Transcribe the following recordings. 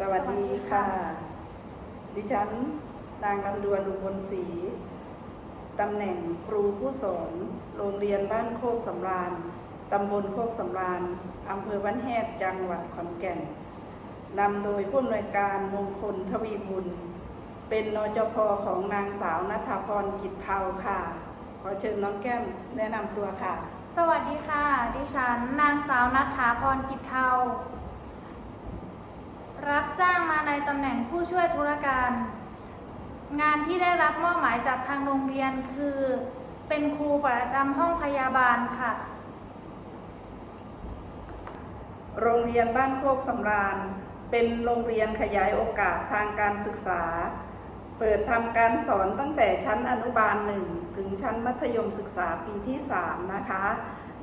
สวัสดีค่ะ ดิฉันนางลำดวนอุบลศรีตำแหน่งครูผู้สอนโรงเรียนบ้านโคกสำราญตำบลโคกสำราญอำเภอบ้านแฮดจังหวัดขอนแก่นนำโดยผู้อำนวยการมงคลทวีบุญ เป็นนจพของนางสาวนัทพรกิจเทาค่ะ ขอเชิญน้องแก้มแนะนำตัวค่ะ สวัสดีค่ะ ดิฉันนางสาวนัทธาพรกิจเทา รับจ้างมาในตำแหน่งผู้ช่วยธุรการ งานที่ได้รับมอบหมายจากทางโรงเรียนคือ เป็นครูประจำห้องพยาบาลค่ะ โรงเรียนบ้านโคกสำราญ เป็นโรงเรียนขยายโอกาสทางการศึกษา เปิดทำการสอนตั้งแต่ชั้นอนุบาลหนึ่งถึงชั้นมัธยมศึกษาปีที่ 3 นะคะ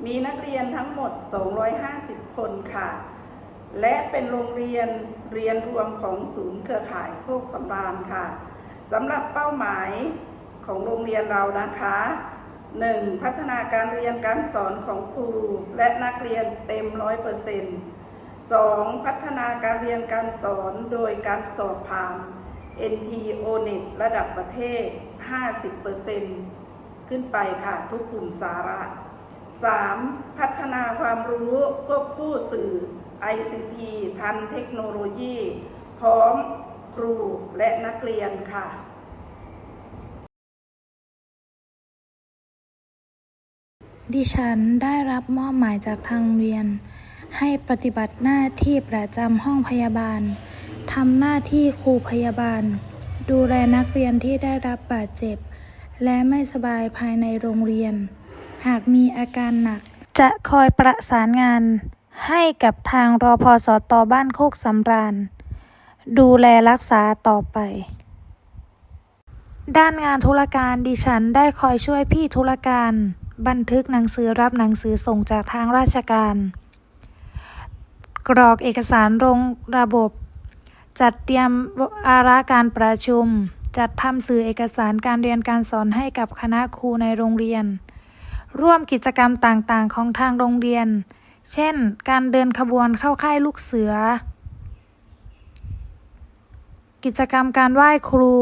มีนักเรียนทั้งหมด 250 คนค่ะ และเป็นโรงเรียนเรียนรวมของศูนย์เครือข่ายโคกสำราญค่ะสำหรับเป้าหมายของโรงเรียนเรานะคะ 1. พัฒนาการเรียนการสอนของครูและนักเรียนเต็ม100% 2. พัฒนาการเรียนการสอนโดยการสอบผ่าน NT ONET ระดับประเทศ 50%ขึ้นไปค่ะทุกกลุ่มสาระ 3. พัฒนาความรู้ควบคู่สื่อ ICT ทันเทคโนโลยี พร้อมครูและนักเรียนค่ะดิฉันได้รับมอบหมายจากทางโรงเรียน ให้ปฏิบัติหน้าที่ประจำห้องพยาบาลทำหน้าที่ครูพยาบาล ดูแลนักเรียนที่ได้รับบาดเจ็บ และไม่สบายภายในโรงเรียน หากมีอาการหนัก จะคอยประสานงาน ให้กับทางรอพสตบ้านโคกสำราญ ดูแลรักษาต่อไป ด้านงานธุรการดิฉันได้คอยช่วยพี่ธุรการ บันทึกหนังสือรับหนังสือส่งจากทางราชการ กรอกเอกสารลงระบบ จัดเตรียมอาระการประชุม จัดทำสื่อเอกสารการเรียนการสอนให้กับคณะครูในโรงเรียน ร่วมกิจกรรมต่างๆ ของทางโรงเรียน เช่น การเดินขบวนเข้าค่ายลูกเสือ กิจกรรมการไหว้ครู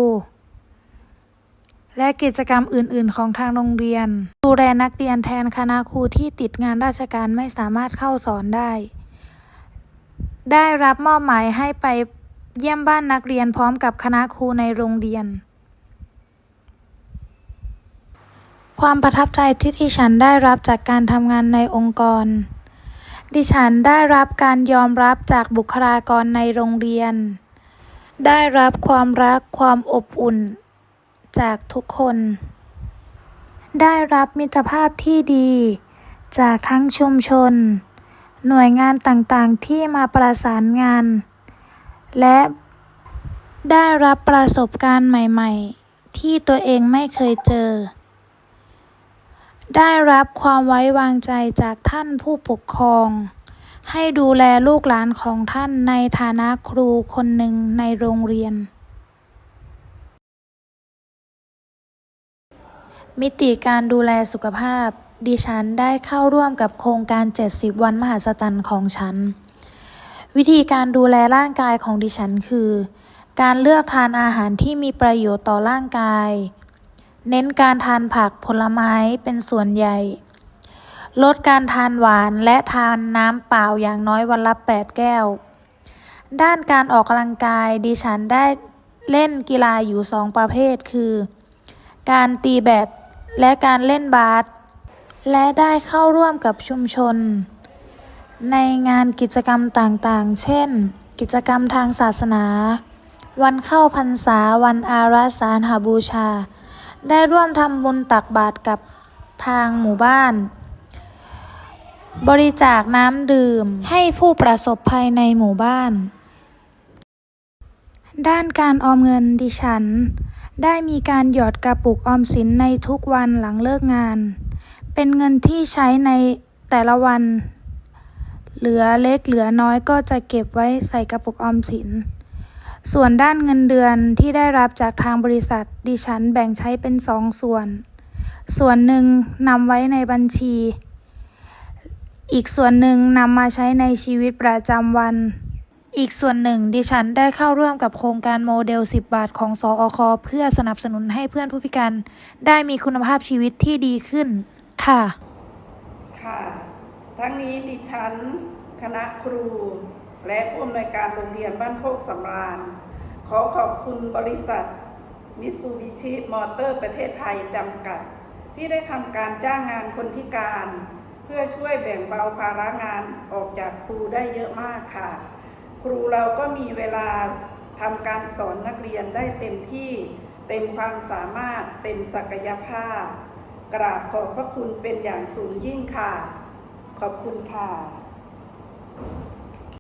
และกิจกรรมอื่น ๆ ของทางโรงเรียน ดูแลนักเรียนแทนคณะครูที่ติดงานราชการไม่สามารถเข้าสอนได้ ได้รับมอบหมายให้ไปเยี่ยมบ้านนักเรียนพร้อมกับคณะครูในโรงเรียน ความประทับใจที่ดิฉันได้รับจากการทำงานในองค์กร ดิฉันได้รับการยอมรับจากบุคลากรในโรงเรียน ได้รับความรักความอบอุ่น จากทุกคน ได้รับมิตรภาพที่ดี จากทั้งชุมชน หน่วยงานต่างๆที่มาประสานงาน และได้รับประสบการณ์ใหม่ ๆ ที่ตัวเองไม่เคยเจอ ได้รับความไว้วางใจจากท่านผู้ปกครอง ให้ดูแลลูกหลานของท่านในฐานะครูคนหนึ่งในโรงเรียน มิติการดูแลสุขภาพ ดิฉันได้เข้าร่วมกับโครงการ 70 วันมหัศจรรย์ของฉัน วิธีการดูแลร่างกายของดิฉันคือ การเลือกทานอาหารที่มีประโยชน์ต่อร่างกาย เน้นการทานผักผลไม้เป็นส่วนใหญ่ ลดการทานหวานและทานน้ำเปล่าอย่างน้อยวันละ 8 แก้ว ด้านการออกกำลังกายดิฉันได้เล่นกีฬาอยู่สองประเภทคือ การตีแบดและการเล่นบาสและได้เข้าร่วมกับชุมชน ในงานกิจกรรมต่างๆ เช่น กิจกรรมทางศาสนา วันเข้าพรรษาวันอาราสาฬหบูชา ได้ร่วมทำบุญตักบาตรกับทางหมู่บ้าน บริจาคน้ำดื่มให้ผู้ประสบภัยในหมู่บ้าน ด้านการออมเงินดิฉัน ได้มีการหยอดกระปุกออมสินในทุกวันหลังเลิกงาน เป็นเงินที่ใช้ในแต่ละวัน เหลือเล็กเหลือน้อยก็จะเก็บไว้ใส่กระปุกออมสิน ส่วนด้านเงินเดือนที่ได้รับจากทางบริษัทดิฉันแบ่งใช้เป็นสองส่วน ส่วนหนึ่งนำไว้ในบัญชี อีกส่วนหนึ่งนำมาใช้ในชีวิตประจำวัน อีกส่วนหนึ่งดิฉันได้เข้าร่วมกับโครงการโมเดล 10 บาทของสออคเพื่อสนับสนุนให้เพื่อนผู้พิการได้มีคุณภาพชีวิตที่ดีขึ้น ค่ะ ค่ะ ทั้งนี้ดิฉัน คณะครู และผู้อำนวยการโรงเรียนบ้านโคกสำราญ ขอขอบคุณบริษัทมิสูบิชิมอเตอร์ประเทศไทยจำกัด ที่ได้ทำการจ้างงานคนพิการ เพื่อช่วยแบ่งเบาภาระงานออกจากครูได้เยอะมากค่ะ ครูเราก็มีเวลาทำการสอนนักเรียนได้เต็มที่ เต็มความสามารถเต็มศักยภาพ กราบขอบพระคุณเป็นอย่างสูงยิ่งค่ะ ขอบคุณค่ะ